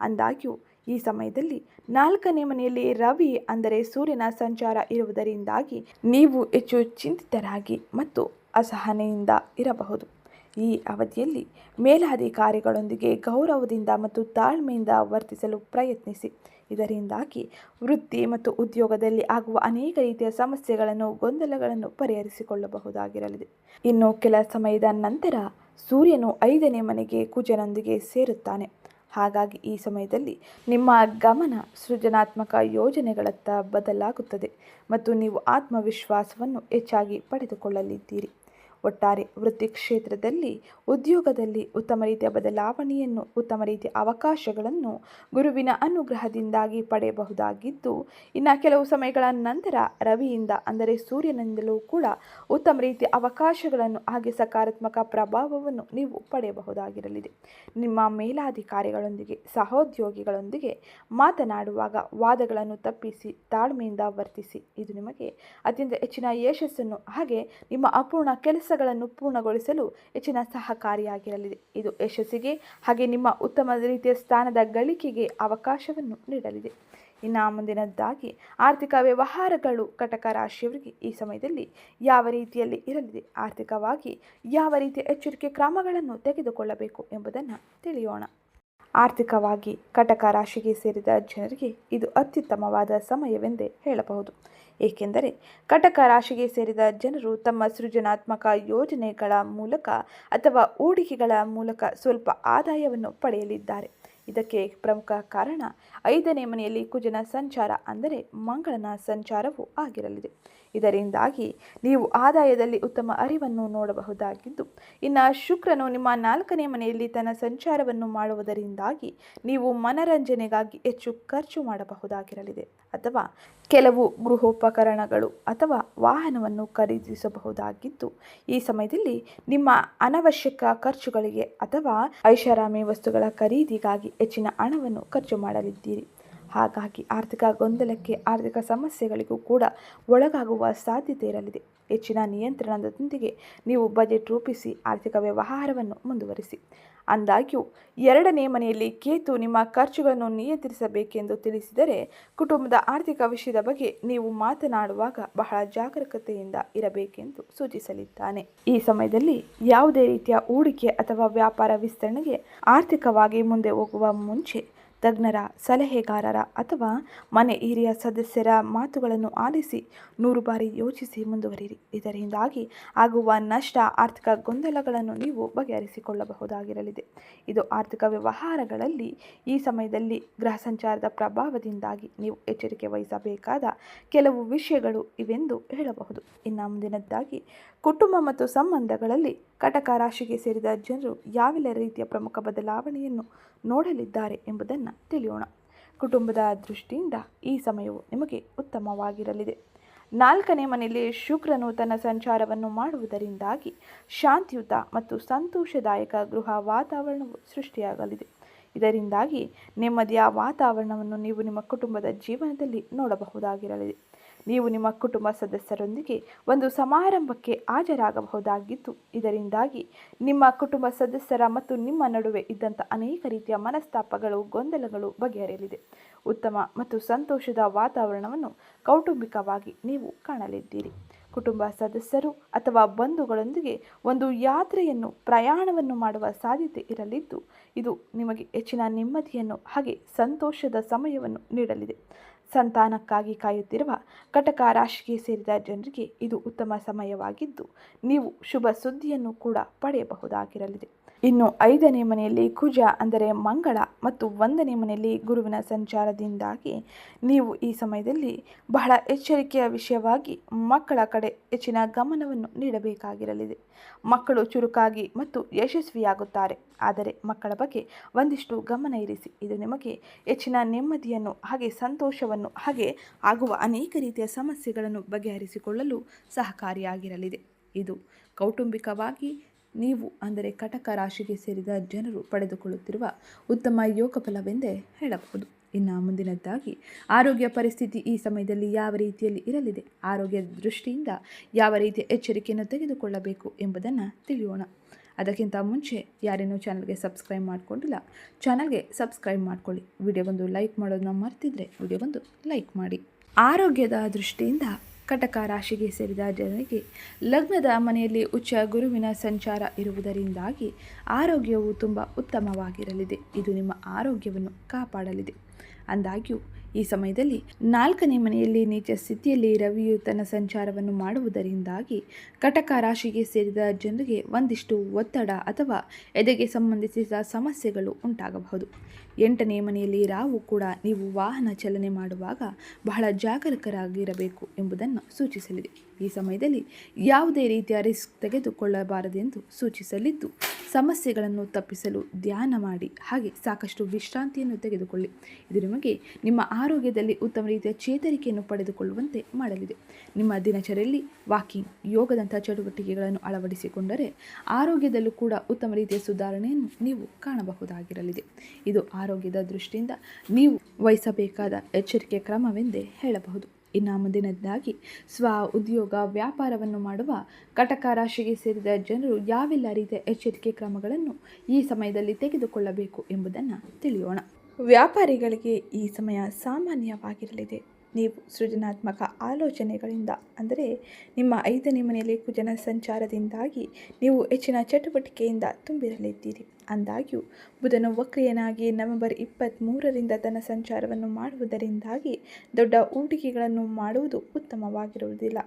A: ಅಂದಾಗ್ಯೂ, ಈ ಸಮಯದಲ್ಲಿ ನಾಲ್ಕನೇ ಮನೆಯಲ್ಲಿ ರವಿ ಅಂದರೆ ಸೂರ್ಯನ ಸಂಚಾರ ಇರುವುದರಿಂದಾಗಿ ನೀವು ಹೆಚ್ಚು ಚಿಂತಿತರಾಗಿ ಮತ್ತು ಅಸಹನೆಯಿಂದ ಇರಬಹುದು. ಈ ಅವಧಿಯಲ್ಲಿ ಮೇಲಾಧಿಕಾರಿಗಳೊಂದಿಗೆ ಗೌರವದಿಂದ ಮತ್ತು ತಾಳ್ಮೆಯಿಂದ ವರ್ತಿಸಲು ಪ್ರಯತ್ನಿಸಿ. ಇದರಿಂದಾಗಿ ವೃತ್ತಿ ಮತ್ತು ಉದ್ಯೋಗದಲ್ಲಿ ಆಗುವ ಅನೇಕ ರೀತಿಯ ಸಮಸ್ಯೆಗಳನ್ನು, ಗೊಂದಲಗಳನ್ನು ಪರಿಹರಿಸಿಕೊಳ್ಳಬಹುದಾಗಿರಲಿದೆ. ಇನ್ನು ಕೆಲ ಸಮಯದ ನಂತರ ಸೂರ್ಯನು ಐದನೇ ಮನೆಗೆ ಕುಜನೊಂದಿಗೆ ಸೇರುತ್ತಾನೆ. ಹಾಗಾಗಿ ಈ ಸಮಯದಲ್ಲಿ ನಿಮ್ಮ ಗಮನ ಸೃಜನಾತ್ಮಕ ಯೋಜನೆಗಳತ್ತ ಬದಲಾಗುತ್ತದೆ ಮತ್ತು ನೀವು ಆತ್ಮವಿಶ್ವಾಸವನ್ನು ಹೆಚ್ಚಾಗಿ ಪಡೆದುಕೊಳ್ಳಲಿದ್ದೀರಿ. ಒಟ್ಟಾರೆ ವೃತ್ತಿ ಕ್ಷೇತ್ರದಲ್ಲಿ ಉದ್ಯೋಗದಲ್ಲಿ ಉತ್ತಮ ರೀತಿಯ ಬದಲಾವಣೆಯನ್ನು, ಉತ್ತಮ ರೀತಿಯ ಅವಕಾಶಗಳನ್ನು ಗುರುವಿನ ಅನುಗ್ರಹದಿಂದಾಗಿ ಪಡೆಯಬಹುದಾಗಿದ್ದು, ಇನ್ನು ಕೆಲವು ಸಮಯಗಳ ನಂತರ ರವಿಯಿಂದ ಅಂದರೆ ಸೂರ್ಯನಿಂದಲೂ ಕೂಡ ಉತ್ತಮ ರೀತಿಯ ಅವಕಾಶಗಳನ್ನು, ಹಾಗೆ ಸಕಾರಾತ್ಮಕ ಪ್ರಭಾವವನ್ನು ನೀವು ಪಡೆಯಬಹುದಾಗಿರಲಿದೆ. ನಿಮ್ಮ ಮೇಲಾಧಿಕಾರಿಗಳೊಂದಿಗೆ, ಸಹೋದ್ಯೋಗಿಗಳೊಂದಿಗೆ ಮಾತನಾಡುವಾಗ ವಾದಗಳನ್ನು ತಪ್ಪಿಸಿ, ತಾಳ್ಮೆಯಿಂದ ವರ್ತಿಸಿ, ಇದು ನಿಮಗೆ ಅತ್ಯಂತ ಹೆಚ್ಚಿನ ಯಶಸ್ಸನ್ನು, ಹಾಗೆ ನಿಮ್ಮ ಅಪೂರ್ಣ ಕೆಲಸ ಕೆಲಸಗಳನ್ನು ಪೂರ್ಣಗೊಳಿಸಲು ಹೆಚ್ಚಿನ ಸಹಕಾರಿಯಾಗಿರಲಿದೆ ಇದು ಯಶಸ್ಸಿಗೆ ಹಾಗೆ ನಿಮ್ಮ ಉತ್ತಮ ರೀತಿಯ ಸ್ಥಾನದ ಗಳಿಕೆಗೆ ಅವಕಾಶವನ್ನು ನೀಡಲಿದೆ. ಇನ್ನು ಮುಂದಿನದ್ದಾಗಿ, ಆರ್ಥಿಕ ವ್ಯವಹಾರಗಳು ಕಟಕ ರಾಶಿಯವರಿಗೆ ಈ ಸಮಯದಲ್ಲಿ ಯಾವ ರೀತಿಯಲ್ಲಿ ಇರಲಿದೆ? ಆರ್ಥಿಕವಾಗಿ ಯಾವ ರೀತಿಯ ಎಚ್ಚರಿಕೆ ಕ್ರಮಗಳನ್ನು ತೆಗೆದುಕೊಳ್ಳಬೇಕು ಎಂಬುದನ್ನು ತಿಳಿಯೋಣ. ಆರ್ಥಿಕವಾಗಿ ಕಟಕ ರಾಶಿಗೆ ಸೇರಿದ ಜನರಿಗೆ ಇದು ಅತ್ಯುತ್ತಮವಾದ ಸಮಯವೆಂದೇ ಹೇಳಬಹುದು. ಏಕೆಂದರೆ ಕಟಕ ರಾಶಿಗೆ ಸೇರಿದ ಜನರು ತಮ್ಮ ಸೃಜನಾತ್ಮಕ ಯೋಜನೆಗಳ ಮೂಲಕ ಅಥವಾ ಹೂಡಿಕೆಗಳ ಮೂಲಕ ಸ್ವಲ್ಪ ಆದಾಯವನ್ನು ಪಡೆಯಲಿದ್ದಾರೆ. ಇದಕ್ಕೆ ಪ್ರಮುಖ ಕಾರಣ ಐದನೇ ಮನೆಯಲ್ಲಿ ಕುಜನ ಸಂಚಾರ ಅಂದರೆ ಮಂಗಳನ ಸಂಚಾರವೂ ಆಗಿರಲಿದೆ. ಇದರಿಂದಾಗಿ ನೀವು ಆದಾಯದಲ್ಲಿ ಉತ್ತಮ ಅರಿವನ್ನು ನೋಡಬಹುದಾಗಿದ್ದು, ಇನ್ನು ಶುಕ್ರನು ನಿಮ್ಮ ನಾಲ್ಕನೇ ಮನೆಯಲ್ಲಿ ತನ್ನ ಸಂಚಾರವನ್ನು ಮಾಡುವುದರಿಂದಾಗಿ ನೀವು ಮನರಂಜನೆಗಾಗಿ ಹೆಚ್ಚು ಖರ್ಚು ಮಾಡಬಹುದಾಗಿರಲಿದೆ. ಅಥವಾ ಕೆಲವು ಗೃಹೋಪಕರಣಗಳು ಅಥವಾ ವಾಹನವನ್ನು ಖರೀದಿಸಬಹುದಾಗಿದ್ದು, ಈ ಸಮಯದಲ್ಲಿ ನಿಮ್ಮ ಅನವಶ್ಯಕ ಖರ್ಚುಗಳಿಗೆ ಅಥವಾ ಐಷಾರಾಮಿ ವಸ್ತುಗಳ ಖರೀದಿಗಾಗಿ ಹೆಚ್ಚಿನ ಹಣವನ್ನು ಖರ್ಚು ಮಾಡಲಿದ್ದೀರಿ. ಹಾಗಾಗಿ ಆರ್ಥಿಕ ಗೊಂದಲಕ್ಕೆ, ಆರ್ಥಿಕ ಸಮಸ್ಯೆಗಳಿಗೂ ಕೂಡ ಒಳಗಾಗುವ ಸಾಧ್ಯತೆ ಇರಲಿದೆ. ಹೆಚ್ಚಿನ ನಿಯಂತ್ರಣದೊಂದಿಗೆ ನೀವು ಬಜೆಟ್ ರೂಪಿಸಿ ಆರ್ಥಿಕ ವ್ಯವಹಾರವನ್ನು ಮುಂದುವರಿಸಿ. ಅಂದಾಗ್ಯೂ, ಎರಡನೇ ಮನೆಯಲ್ಲಿ ಕೇತು ನಿಮ್ಮ ಖರ್ಚುಗಳನ್ನು ನಿಯಂತ್ರಿಸಬೇಕೆಂದು ತಿಳಿಸಿದರೆ, ಕುಟುಂಬದ ಆರ್ಥಿಕ ವಿಷಯದ ಬಗ್ಗೆ ನೀವು ಮಾತನಾಡುವಾಗ ಬಹಳ ಜಾಗರೂಕತೆಯಿಂದ ಇರಬೇಕೆಂದು ಸೂಚಿಸಲಿದ್ದಾನೆ. ಈ ಸಮಯದಲ್ಲಿ ಯಾವುದೇ ರೀತಿಯ ಹೂಡಿಕೆ ಅಥವಾ ವ್ಯಾಪಾರ ವಿಸ್ತರಣೆಗೆ ಆರ್ಥಿಕವಾಗಿ ಮುಂದೆ ಹೋಗುವ ಮುಂಚೆ ತಜ್ಞರ ಸಲಹೆಗಾರರ ಅಥವಾ ಮನೆ ಹಿರಿಯ ಸದಸ್ಯರ ಮಾತುಗಳನ್ನು ಆಲಿಸಿ ನೂರು ಬಾರಿ ಯೋಚಿಸಿ ಮುಂದುವರಿಯಿರಿ. ಇದರಿಂದಾಗಿ ಆಗುವ ನಷ್ಟ, ಆರ್ಥಿಕ ಗೊಂದಲಗಳನ್ನು ನೀವು ಬಗೆಹರಿಸಿಕೊಳ್ಳಬಹುದಾಗಿರಲಿದೆ. ಇದು ಆರ್ಥಿಕ ವ್ಯವಹಾರಗಳಲ್ಲಿ ಈ ಸಮಯದಲ್ಲಿ ಗ್ರಹ ಸಂಚಾರದ ಪ್ರಭಾವದಿಂದಾಗಿ ನೀವು ಎಚ್ಚರಿಕೆ ವಹಿಸಬೇಕಾದ ಕೆಲವು ವಿಷಯಗಳು ಇವೆಂದು ಹೇಳಬಹುದು. ಇನ್ನು ಮುಂದಿನದ್ದಾಗಿ ಕುಟುಂಬ ಮತ್ತು ಸಂಬಂಧಗಳಲ್ಲಿ ಕಟಕ ರಾಶಿಗೆ ಸೇರಿದ ಜನರು ಯಾವೆಲ್ಲ ರೀತಿಯ ಪ್ರಮುಖ ಬದಲಾವಣೆಯನ್ನು ನೋಡಲಿದ್ದಾರೆ ಎಂಬುದನ್ನು ತಿಳಿಯೋಣ. ಕುಟುಂಬದ ದೃಷ್ಟಿಯಿಂದ ಈ ಸಮಯವು ನಿಮಗೆ ಉತ್ತಮವಾಗಿರಲಿದೆ. ನಾಲ್ಕನೇ ಮನೆಯಲ್ಲಿ ಶುಕ್ರನು ತನ್ನ ಸಂಚಾರವನ್ನು ಮಾಡುವುದರಿಂದಾಗಿ ಶಾಂತಿಯುತ ಮತ್ತು ಸಂತೋಷದಾಯಕ ಗೃಹ ವಾತಾವರಣವು ಸೃಷ್ಟಿಯಾಗಲಿದೆ. ಇದರಿಂದಾಗಿ ನೆಮ್ಮದಿಯ ವಾತಾವರಣವನ್ನು ನೀವು ನಿಮ್ಮ ಕುಟುಂಬದ ಜೀವನದಲ್ಲಿ ನೋಡಬಹುದಾಗಿರಲಿದೆ. ನೀವು ನಿಮ್ಮ ಕುಟುಂಬ ಸದಸ್ಯರೊಂದಿಗೆ ಒಂದು ಸಮಾರಂಭಕ್ಕೆ ಹಾಜರಾಗಬಹುದಾಗಿದ್ದು ಇದರಿಂದಾಗಿ ನಿಮ್ಮ ಕುಟುಂಬ ಸದಸ್ಯರ ಮತ್ತು ನಿಮ್ಮ ನಡುವೆ ಇದ್ದಂಥ ಅನೇಕ ರೀತಿಯ ಮನಸ್ತಾಪಗಳು, ಗೊಂದಲಗಳು ಬಗೆಹರಿಯಲಿದೆ. ಉತ್ತಮ ಮತ್ತು ಸಂತೋಷದ ವಾತಾವರಣವನ್ನು ಕೌಟುಂಬಿಕವಾಗಿ ನೀವು ಕಾಣಲಿದ್ದೀರಿ. ಕುಟುಂಬ ಸದಸ್ಯರು ಅಥವಾ ಬಂಧುಗಳೊಂದಿಗೆ ಒಂದು ಯಾತ್ರೆಯನ್ನು, ಪ್ರಯಾಣವನ್ನು ಮಾಡುವ ಸಾಧ್ಯತೆ ಇರಲಿದ್ದು, ಇದು ನಿಮಗೆ ಹೆಚ್ಚಿನ ನೆಮ್ಮದಿಯನ್ನು ಹಾಗೆ ಸಂತೋಷದ ಸಮಯವನ್ನು ನೀಡಲಿದೆ. ಸಂತಾನಕ್ಕಾಗಿ ಕಾಯುತ್ತಿರುವ ಕಟಕ ರಾಶಿಗೆ ಸೇರಿದ ಜನರಿಗೆ ಇದು ಉತ್ತಮ ಸಮಯವಾಗಿದ್ದು ನೀವು ಶುಭ ಸುದ್ದಿಯನ್ನು ಕೂಡ ಪಡೆಯಬಹುದಾಗಿರಲಿದೆ. ಇನ್ನು ಐದನೇ ಮನೆಯಲ್ಲಿ ಕುಜ ಅಂದರೆ ಮಂಗಳ ಮತ್ತು ಒಂದನೇ ಮನೆಯಲ್ಲಿ ಗುರುವಿನ ಸಂಚಾರದಿಂದಾಗಿ ನೀವು ಈ ಸಮಯದಲ್ಲಿ ಬಹಳ ಎಚ್ಚರಿಕೆಯ ವಿಷಯವಾಗಿ ಮಕ್ಕಳ ಕಡೆ ಹೆಚ್ಚಿನ ಗಮನವನ್ನು ನೀಡಬೇಕಾಗಿರಲಿದೆ. ಮಕ್ಕಳು ಚುರುಕಾಗಿ ಮತ್ತು ಯಶಸ್ವಿಯಾಗುತ್ತಾರೆ. ಆದರೆ ಮಕ್ಕಳ ಬಗ್ಗೆ ಒಂದಿಷ್ಟು ಗಮನ ಇರಿಸಿ. ಇದು ನಿಮಗೆ ಹೆಚ್ಚಿನ ನೆಮ್ಮದಿಯನ್ನು ಹಾಗೆ ಸಂತೋಷವನ್ನು ಹಾಗೆ ಆಗುವ ಅನೇಕ ರೀತಿಯ ಸಮಸ್ಯೆಗಳನ್ನು ಬಗೆಹರಿಸಿಕೊಳ್ಳಲು ಸಹಕಾರಿಯಾಗಿರಲಿದೆ. ಇದು ಕೌಟುಂಬಿಕವಾಗಿ ನೀವು ಅಂದರೆ ಕಟಕ ರಾಶಿಗೆ ಸೇರಿದ ಜನರು ಪಡೆದುಕೊಳ್ಳುತ್ತಿರುವ ಉತ್ತಮ ಯೋಗ ಫಲವೆಂದೇ ಹೇಳಬಹುದು. ಇನ್ನು ಮುಂದಿನದ್ದಾಗಿ, ಆರೋಗ್ಯ ಪರಿಸ್ಥಿತಿ ಈ ಸಮಯದಲ್ಲಿ ಯಾವ ರೀತಿಯಲ್ಲಿ ಇರಲಿದೆ? ಆರೋಗ್ಯದ ದೃಷ್ಟಿಯಿಂದ ಯಾವ ರೀತಿಯ ಎಚ್ಚರಿಕೆಯನ್ನು ತೆಗೆದುಕೊಳ್ಳಬೇಕು ಎಂಬುದನ್ನು ತಿಳಿಯೋಣ. ಅದಕ್ಕಿಂತ ಮುಂಚೆ, ಯಾರೇನೂ ಚಾನಲ್ಗೆ ಸಬ್ಸ್ಕ್ರೈಬ್ ಮಾಡಿಕೊಂಡಿಲ್ಲ, ಚಾನಲ್ಗೆ ಸಬ್ಸ್ಕ್ರೈಬ್ ಮಾಡ್ಕೊಳ್ಳಿ. ವಿಡಿಯೋಗೊಂದು ಲೈಕ್ ಮಾಡೋದನ್ನ ಮರ್ತಿದ್ರೆ ವಿಡಿಯೋಗೊಂದು ಲೈಕ್ ಮಾಡಿ. ಆರೋಗ್ಯದ ದೃಷ್ಟಿಯಿಂದ ಕಟಕ ರಾಶಿಗೆ ಸೇರಿದ ಜನರಿಗೆ ಲಗ್ನದ ಮನೆಯಲ್ಲಿ ಉಚ್ಚ ಗುರುವಿನ ಸಂಚಾರ ಇರುವುದರಿಂದಾಗಿ ಆರೋಗ್ಯವು ತುಂಬ ಉತ್ತಮವಾಗಿರಲಿದೆ. ಇದು ನಿಮ್ಮ ಆರೋಗ್ಯವನ್ನು ಕಾಪಾಡಲಿದೆ. ಅಂದಾಗ್ಯೂ ಈ ಸಮಯದಲ್ಲಿ ನಾಲ್ಕನೇ ಮನೆಯಲ್ಲಿ ನೀಚ ಸ್ಥಿತಿಯಲ್ಲಿ ರವಿಯು ತನ್ನ ಸಂಚಾರವನ್ನು ಮಾಡುವುದರಿಂದಾಗಿ ಕಟಕ ರಾಶಿಗೆ ಸೇರಿದ ಜನರಿಗೆ ಒಂದಿಷ್ಟು ಒತ್ತಡ ಅಥವಾ ಎದೆಗೆ ಸಂಬಂಧಿಸಿದ ಸಮಸ್ಯೆಗಳು ಉಂಟಾಗಬಹುದು. ಎಂಟನೇ ಮನೆಯಲ್ಲಿ ರಾವು ಕೂಡ ನೀವು ವಾಹನ ಚಲನೆ ಮಾಡುವಾಗ ಬಹಳ ಜಾಗರೂಕರಾಗಿರಬೇಕು ಎಂಬುದನ್ನು ಸೂಚಿಸಲಿದೆ. ಈ ಸಮಯದಲ್ಲಿ ಯಾವುದೇ ರೀತಿಯ ರಿಸ್ಕ್ ತೆಗೆದುಕೊಳ್ಳಬಾರದೆಂದು ಸೂಚಿಸಲಿದ್ದು ಸಮಸ್ಯೆಗಳನ್ನು ತಪ್ಪಿಸಲು ಧ್ಯಾನ ಮಾಡಿ, ಹಾಗೆ ಸಾಕಷ್ಟು ವಿಶ್ರಾಂತಿಯನ್ನು ತೆಗೆದುಕೊಳ್ಳಿ. ಇದು ನಿಮಗೆ ನಿಮ್ಮ ಆರೋಗ್ಯದಲ್ಲಿ ಉತ್ತಮ ರೀತಿಯ ಚೇತರಿಕೆಯನ್ನು ಪಡೆದುಕೊಳ್ಳುವಂತೆ ಮಾಡಲಿದೆ. ನಿಮ್ಮ ದಿನಚರಿಯಲ್ಲಿ ವಾಕಿಂಗ್ ಯೋಗದಂಥ ಚಟುವಟಿಕೆಗಳನ್ನು ಅಳವಡಿಸಿಕೊಂಡರೆ ಆರೋಗ್ಯದಲ್ಲೂ ಕೂಡ ಉತ್ತಮ ರೀತಿಯ ಸುಧಾರಣೆಯನ್ನು ನೀವು ಕಾಣಬಹುದಾಗಿರಲಿದೆ. ಇದು ಆರೋಗ್ಯದ ದೃಷ್ಟಿಯಿಂದ ನೀವು ವಹಿಸಬೇಕಾದ ಎಚ್ಚರಿಕೆ ಕ್ರಮವೆಂದೇ ಹೇಳಬಹುದು. ಇನ್ನು ಮುಂದಿನದಾಗಿ ಸ್ವ ಉದ್ಯೋಗ ವ್ಯಾಪಾರವನ್ನು ಮಾಡುವ ಕಟಕ ರಾಶಿಗೆ ಸೇರಿದ ಜನರು ಯಾವೆಲ್ಲ ರೀತಿಯ ಎಚ್ಚರಿಕೆ ಕ್ರಮಗಳನ್ನು ಈ ಸಮಯದಲ್ಲಿ ತೆಗೆದುಕೊಳ್ಳಬೇಕು ಎಂಬುದನ್ನು ತಿಳಿಯೋಣ. ವ್ಯಾಪಾರಿಗಳಿಗೆ ಈ ಸಮಯ ಸಾಮಾನ್ಯವಾಗಿರಲಿದೆ. ನೀವು ಸೃಜನಾತ್ಮಕ ಆಲೋಚನೆಗಳಿಂದ, ಅಂದರೆ ನಿಮ್ಮ ಐದನೇ ಮನೆಯಲ್ಲಿ ಕುಜನ ಸಂಚಾರದಿಂದಾಗಿ ನೀವು ಹೆಚ್ಚಿನ ಚಟುವಟಿಕೆಯಿಂದ ತುಂಬಿರಲಿದ್ದೀರಿ. ಅಂದಾಗ್ಯೂ, ಬುಧನು ವಕ್ರಿಯನಾಗಿ ನವೆಂಬರ್ ಇಪ್ಪತ್ತ್ಮೂರರಿಂದ ತನ್ನ ಸಂಚಾರವನ್ನು ಮಾಡುವುದರಿಂದಾಗಿ ದೊಡ್ಡ ಹೂಡಿಕೆಗಳನ್ನು ಮಾಡುವುದು ಉತ್ತಮವಾಗಿರುವುದಿಲ್ಲ.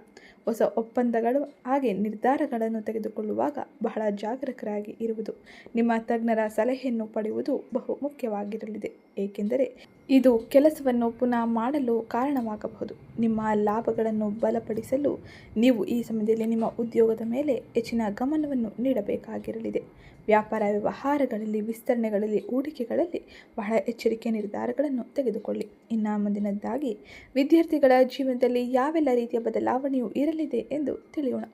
A: ಹೊಸ ಒಪ್ಪಂದಗಳು ಹಾಗೆ ನಿರ್ಧಾರಗಳನ್ನು ತೆಗೆದುಕೊಳ್ಳುವಾಗ ಬಹಳ ಜಾಗರೂಕರಾಗಿ ಇರುವುದು, ನಿಮ್ಮ ತಜ್ಞರ ಸಲಹೆಯನ್ನು ಪಡೆಯುವುದು ಬಹು ಮುಖ್ಯವಾಗಿರಲಿದೆ. ಏಕೆಂದರೆ ಇದು ಕೆಲಸವನ್ನು ಪುನಃ ಮಾಡಲು ಕಾರಣವಾಗಬಹುದು. ನಿಮ್ಮ ಲಾಭಗಳನ್ನು ಬಲಪಡಿಸಲು ನೀವು ಈ ಸಮಯದಲ್ಲಿ ನಿಮ್ಮ ಉದ್ಯೋಗದ ಮೇಲೆ ಹೆಚ್ಚಿನ ಗಮನವನ್ನು ನೀಡಬೇಕಾಗಿರಲಿದೆ. ವ್ಯಾಪಾರ ವ್ಯವಹಾರ ವ್ಯವಹಾರಗಳಲ್ಲಿ, ವಿಸ್ತರಣೆಗಳಲ್ಲಿ, ಹೂಡಿಕೆಗಳಲ್ಲಿ ಬಹಳ ಎಚ್ಚರಿಕೆ ನಿರ್ಧಾರಗಳನ್ನು ತೆಗೆದುಕೊಳ್ಳಿ. ಇನ್ನು ಮುಂದಿನದ್ದಾಗಿ ವಿದ್ಯಾರ್ಥಿಗಳ ಜೀವನದಲ್ಲಿ ಯಾವೆಲ್ಲ ರೀತಿಯ ಬದಲಾವಣೆಯೂ ಇರಲಿದೆ ಎಂದು ತಿಳಿಯೋಣ.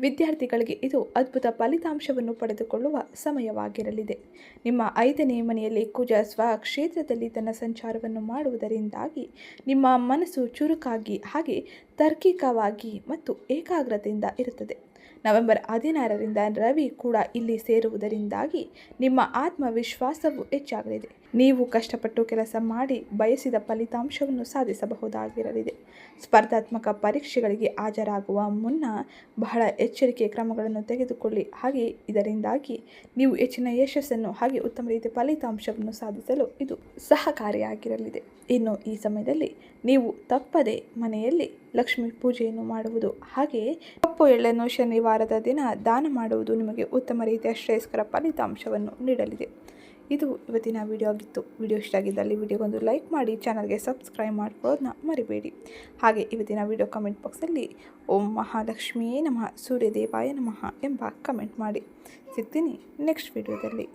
A: ವಿದ್ಯಾರ್ಥಿಗಳಿಗೆ ಇದು ಅದ್ಭುತ ಫಲಿತಾಂಶವನ್ನು ಪಡೆದುಕೊಳ್ಳುವ ಸಮಯವಾಗಿರಲಿದೆ. ನಿಮ್ಮ ಐದನೇ ಮನೆಯಲ್ಲಿ ಕುಜ ಸ್ವ ಕ್ಷೇತ್ರದಲ್ಲಿ ತನ್ನ ಸಂಚಾರವನ್ನು ಮಾಡುವುದರಿಂದಾಗಿ ನಿಮ್ಮ ಮನಸ್ಸು ಚುರುಕಾಗಿ ಹಾಗೆ ತಾರ್ಕಿಕವಾಗಿ ಮತ್ತು ಏಕಾಗ್ರತೆಯಿಂದ ಇರುತ್ತದೆ. ನವೆಂಬರ್ ಹದಿನಾರರಿಂದ ರವಿ ಕೂಡ ಇಲ್ಲಿ ಸೇರುವುದರಿಂದಾಗಿ ನಿಮ್ಮ ಆತ್ಮವಿಶ್ವಾಸವು ಹೆಚ್ಚಾಗಲಿದೆ. ನೀವು ಕಷ್ಟಪಟ್ಟು ಕೆಲಸ ಮಾಡಿ ಬಯಸಿದ ಫಲಿತಾಂಶವನ್ನು ಸಾಧಿಸಬಹುದಾಗಿರಲಿದೆ. ಸ್ಪರ್ಧಾತ್ಮಕ ಪರೀಕ್ಷೆಗಳಿಗೆ ಹಾಜರಾಗುವ ಮುನ್ನ ಬಹಳ ಎಚ್ಚರಿಕೆ ಕ್ರಮಗಳನ್ನು ತೆಗೆದುಕೊಳ್ಳಿ. ಹಾಗೆ ಇದರಿಂದಾಗಿ ನೀವು ಹೆಚ್ಚಿನ ಯಶಸ್ಸನ್ನು ಹಾಗೆ ಉತ್ತಮ ರೀತಿಯ ಫಲಿತಾಂಶವನ್ನು ಸಾಧಿಸಲು ಇದು ಸಹಕಾರಿಯಾಗಿರಲಿದೆ. ಇನ್ನು ಈ ಸಮಯದಲ್ಲಿ ನೀವು ತಪ್ಪದೆ ಮನೆಯಲ್ಲಿ ಲಕ್ಷ್ಮೀ ಪೂಜೆಯನ್ನು ಮಾಡುವುದು, ಹಾಗೆಯೇ ಕಪ್ಪು ಎಳ್ಳನ್ನು ಶನಿವಾರದ ದಿನ ದಾನ ಮಾಡುವುದು ನಿಮಗೆ ಉತ್ತಮ ರೀತಿಯ ಶ್ರೇಯಸ್ಕರ ಫಲಿತಾಂಶವನ್ನು ನೀಡಲಿದೆ. ಇದು ಇವತ್ತಿನ ವಿಡಿಯೋ ಆಗಿತ್ತು. ವಿಡಿಯೋ ಇಷ್ಟ ಆಗಿದ್ದಲ್ಲಿ ವಿಡಿಯೋಗೊಂದು ಲೈಕ್ ಮಾಡಿ ಚಾನಲ್ಗೆ ಸಬ್ಸ್ಕ್ರೈಬ್ ಮಾಡ್ಕೊಳ್ಳೋದನ್ನ ಮರಿಬೇಡಿ. ಹಾಗೆ ಇವತ್ತಿನ ವಿಡಿಯೋ ಕಮೆಂಟ್ ಬಾಕ್ಸಲ್ಲಿ ಓಂ ಮಹಾಲಕ್ಷ್ಮಿಯೇ ನಮಃ, ಸೂರ್ಯದೇವಾಯ ನಮಃ ಎಂಬ ಕಮೆಂಟ್ ಮಾಡಿ. ಸಿಗ್ತೀನಿ ನೆಕ್ಸ್ಟ್ ವಿಡಿಯೋದಲ್ಲಿ